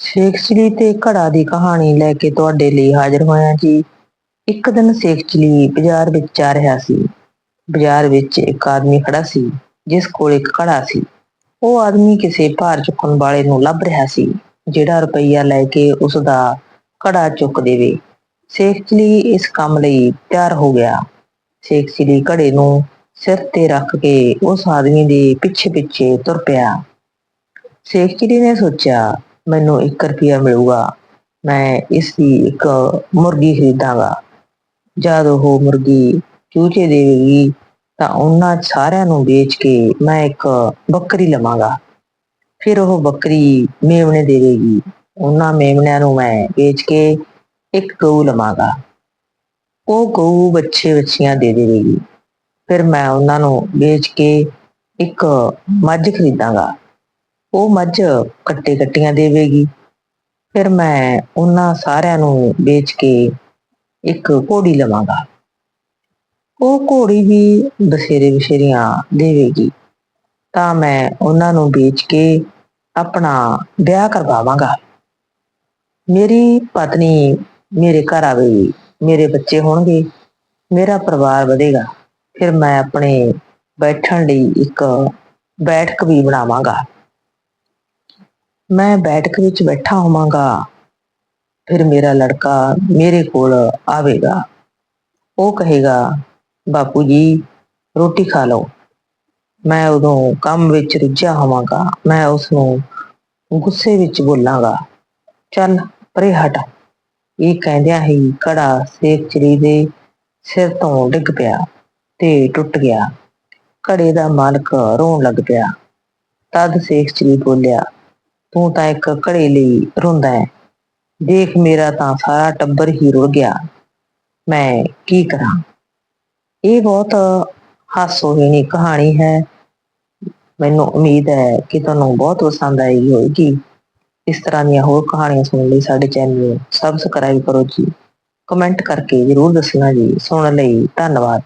ਸ਼ੇਖਚਲੀ ਤੇ ਘੜਾ ਦੀ ਕਹਾਣੀ ਲੈ ਕੇ ਤੁਹਾਡੇ ਲਈ ਹਾਜ਼ਰ ਹੋਇਆ ਜੀ। ਇੱਕ ਦਿਨ ਸ਼ੇਖਚਲੀ ਬਾਜ਼ਾਰ ਵਿੱਚ ਜਾ ਰਿਹਾ ਸੀ। ਬਾਜ਼ਾਰ ਵਿੱਚ ਇੱਕ ਆਦਮੀ ਖੜਾ ਸੀ, ਜਿਸ ਕੋਲ ਇੱਕ ਘੜਾ ਸੀ। ਉਹ ਆਦਮੀ ਕਿਸੇ ਭਾਰ ਚੁੱਕਣ ਵਾਲੇ ਨੂੰ ਲੱਭ ਰਿਹਾ ਸੀ, ਜਿਹੜਾ ਰੁਪਈਆ ਲੈ ਕੇ ਉਸ ਦਾ ਘੜਾ ਚੁੱਕ ਦੇਵੇ। ਸ਼ੇਖਚਲੀ ਇਸ ਕੰਮ ਲਈ ਤਿਆਰ ਹੋ ਗਿਆ। ਸ਼ੇਖਚਲੀ ਘੜੇ ਨੂੰ ਸਿਰ ਤੇ ਰੱਖ ਕੇ ਉਸ ਆਦਮੀ ਦੇ ਪਿੱਛੇ ਪਿੱਛੇ ਤੁਰ ਪਿਆ। ਸ਼ੇਖਚਲੀ ਨੇ ਸੋਚਿਆ ਮੈਨੂੰ 1 ਰੁਪਿਆ ਮਿਲੂਗਾ, ਮੈਂ ਇਸ ਦੀ ਇੱਕ ਮੁਰਗੀ ਖਰੀਦਾਂਗਾ। ਜਦ ਉਹ ਮੁਰਗੀ ਚੂਚੇ ਦੇਵੇਗੀ, ਤਾਂ ਉਹਨਾਂ ਸਾਰਿਆਂ ਨੂੰ ਵੇਚ ਕੇ ਮੈਂ ਇੱਕ ਬੱਕਰੀ ਲਵਾਂਗਾ। ਫਿਰ ਉਹ ਬੱਕਰੀ ਮੇਮਣੇ ਦੇਵੇਗੀ। ਉਹਨਾਂ ਮੇਮਣਿਆਂ ਨੂੰ ਮੈਂ ਵੇਚ ਕੇ ਇੱਕ ਗਊ ਲਵਾਂਗਾ। ਉਹ ਗਊ ਬੱਚੇ ਬੱਚੀਆਂ ਦੇ ਦੇਵੇਗੀ। ਫਿਰ ਮੈਂ ਉਹਨਾਂ ਨੂੰ ਵੇਚ ਕੇ ਇੱਕ ਮੱਝ ਖਰੀਦਾਂਗਾ। ਉਹ ਮੱਝ ਕੱਟੇ ਕੱਟੀਆਂ ਦੇਵੇਗੀ। ਫਿਰ ਮੈਂ ਉਹਨਾਂ ਸਾਰਿਆਂ ਨੂੰ ਵੇਚ ਕੇ ਇੱਕ ਘੋੜੀ ਲਵਾਂਗਾ। ਉਹ ਘੋੜੀ ਵੀ ਬਸੇਰੇ ਬਸੇਰੀਆਂ ਦੇਵੇਗੀ। ਤਾਂ ਮੈਂ ਉਹਨਾਂ ਨੂੰ ਵੇਚ ਕੇ ਆਪਣਾ ਵਿਆਹ ਕਰਵਾਵਾਂਗਾ। ਮੇਰੀ ਪਤਨੀ ਮੇਰੇ ਘਰ ਆਵੇਗੀ ਮੇਰੇ ਬੱਚੇ ਹੋਣਗੇ, ਮੇਰਾ ਪਰਿਵਾਰ ਵਧੇਗਾ। ਫਿਰ ਮੈਂ ਆਪਣੇ ਬੈਠਣ ਲਈ ਇੱਕ ਬੈਠਕ ਵੀ ਬਣਾਵਾਂਗਾ। ਮੈਂ ਬੈਠਕ ਵਿੱਚ ਬੈਠਾ ਹੋਵਾਂਗਾ, ਫਿਰ ਮੇਰਾ ਲੜਕਾ ਮੇਰੇ ਕੋਲ ਆਵੇਗਾ। ਉਹ ਕਹੇਗਾ, ਬਾਪੂ ਜੀ, ਰੋਟੀ ਖਾ ਲਓ। ਮੈਂ ਉਦੋਂ ਕੰਮ ਵਿੱਚ ਰੁੱਝਿਆ ਹੋਵਾਂਗਾ। ਮੈਂ ਉਸ ਨੂੰ ਗੁੱਸੇ ਵਿੱਚ ਬੋਲਾਂਗਾ। ਚੱਲ ਪਰੇ ਹਟ। ਇਹ ਕਹਿੰਦਿਆਂ ਹੀ ਘੜਾ ਸੇਖਚਰੀ ਦੇ ਸਿਰ ਤੋਂ ਡਿੱਗ ਪਿਆ ਤੇ ਟੁੱਟ ਗਿਆ। ਘੜੇ ਦਾ ਮਾਲਕ ਰੋਣ ਲੱਗ ਪਿਆ। ਤਦ ਸੇਖਚਰੀ ਬੋਲਿਆ ਤੂੰ ਤਾਂ ਇੱਕ ਘੜੇ ਲਈ ਰੋਂਦਾ ਹੈ। ਦੇਖ ਮੇਰਾ ਤਾਂ ਸਾਰਾ ਟੱਬਰ ਹੀ ਰੁੜ ਗਿਆ। ਮੈਂ ਕੀ ਕਰਾਂ? ਇਹ ਬਹੁਤ ਹਾਸੋਹੀਣੀ ਕਹਾਣੀ ਹੈ। ਮੈਨੂੰ ਉਮੀਦ ਹੈ ਕਿ ਤੁਹਾਨੂੰ ਬਹੁਤ ਪਸੰਦ ਆਈ ਹੋਵੇਗੀ। ਇਸ ਤਰ੍ਹਾਂ ਦੀਆਂ ਹੋਰ ਕਹਾਣੀਆਂ ਸੁਣਨ ਲਈ ਸਾਡੇ ਚੈਨਲ ਨੂੰ ਸਬਸਕ੍ਰਾਈਬ ਕਰੋ ਜੀ। ਕਮੈਂਟ ਕਰਕੇ ਜ਼ਰੂਰ ਦੱਸਣਾ ਜੀ। ਸੁਣਨ ਲਈ ਧੰਨਵਾਦ।